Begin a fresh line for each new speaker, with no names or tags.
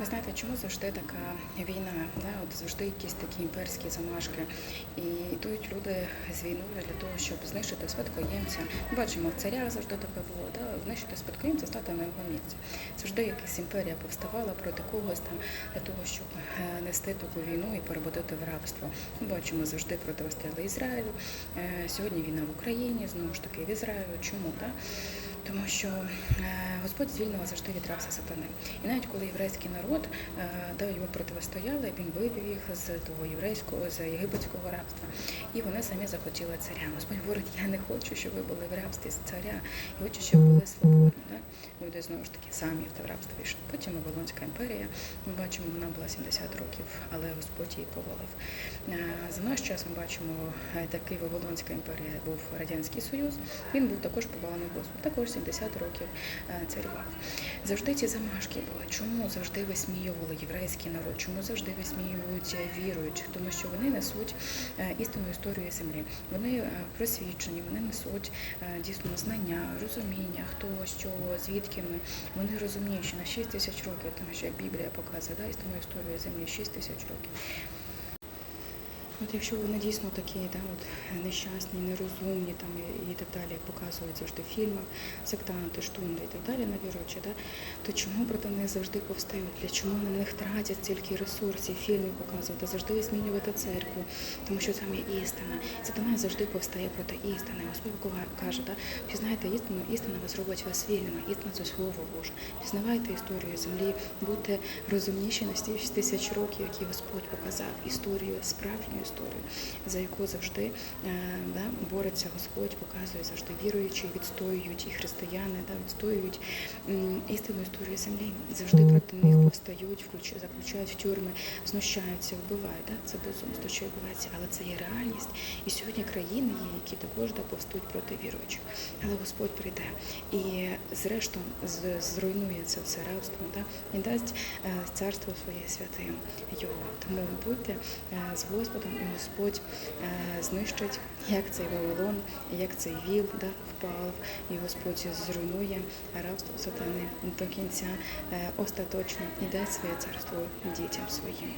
Ви знаєте, чому завжди така війна? Да? От завжди якісь такі імперські замашки. І йдуть люди з війною для того, щоб знищити спадкоємця. Бачимо, в царях завжди таке було, да? знищити спадкоємця, стати на його місці. Завжди якась імперія повставала проти когось там для того, щоб е, нести таку війну і перебудити в рабство. Ми бачимо, завжди протистояли Ізраїлю. Е, Сьогодні війна в Україні, знову ж таки в Ізраїлю. Чому? Да? Тому що е, Господь звільнив завжди від рабства сатани. І навіть коли єврейський народ е, да, йому протистояли, він вивів їх з того єврейського, з єгипетського рабства. І вони самі захотіли царя. Господь говорить, я не хочу, щоб ви були в рабстві з царя, я хочу, щоб були свободні. Да? Люди знову ж таки самі в те рабство йшли. Потім Вавилонська імперія. Ми бачимо, вона була 70 років, але Господь її повалив. Е, За наш час ми бачимо, такий Вавилонська імперія був Радянський Союз. Він був також повалений Господь, також 70 років е, царював. Завжди ці замашки були. Чому завжди висміювали єврейський народ? Чому завжди висміюють е, віруючих? Тому що вони несуть е, істинну історію землі. Вони просвічені, вони несуть дійсно знання, розуміння, хто що, звідки ми. Вони розуміють, що на 6 тисяч років, тому що Біблія показує, да, істинну історію землі 6 тисяч років. От якщо вони дійсно такі, да, от нещасні, нерозумні там і, так далі, показують завжди в фільмах, сектанти, штунди і так далі, навіруючи, да, то чому проти них завжди повстають? Для чому на них тратять стільки ресурсів, фільмів показувати, завжди змінювати церкву, тому що там є істина. Сатана завжди повстає проти істини. Господь каже, да, пізнайте істину, істина вас робить вас вільними, істина це слово Боже. Пізнавайте історію землі, будьте розумніші на ті 6 тисяч років, які Господь показав, історію, справжню історію, за яку завжди е, да, бореться Господь, показує завжди віруючі, відстоюють і християни, да, відстоюють істинну історію землі. Завжди проти них повстають, заключають в тюрми, знущаються, вбивають. Да? Це безумство, що відбувається, але це є реальність. І сьогодні країни є, які також да, повстуть проти віруючих. Але Господь прийде і зрештою зруйнує це все рабство, да? і дасть е, царство своє святим його. Тому будьте е, з Господом, і Господь е, знищить, як цей Вавилон, як цей віл да, впав, і Господь зруйнує рабство сатани до кінця е, остаточно і дасть своє царство дітям своїм.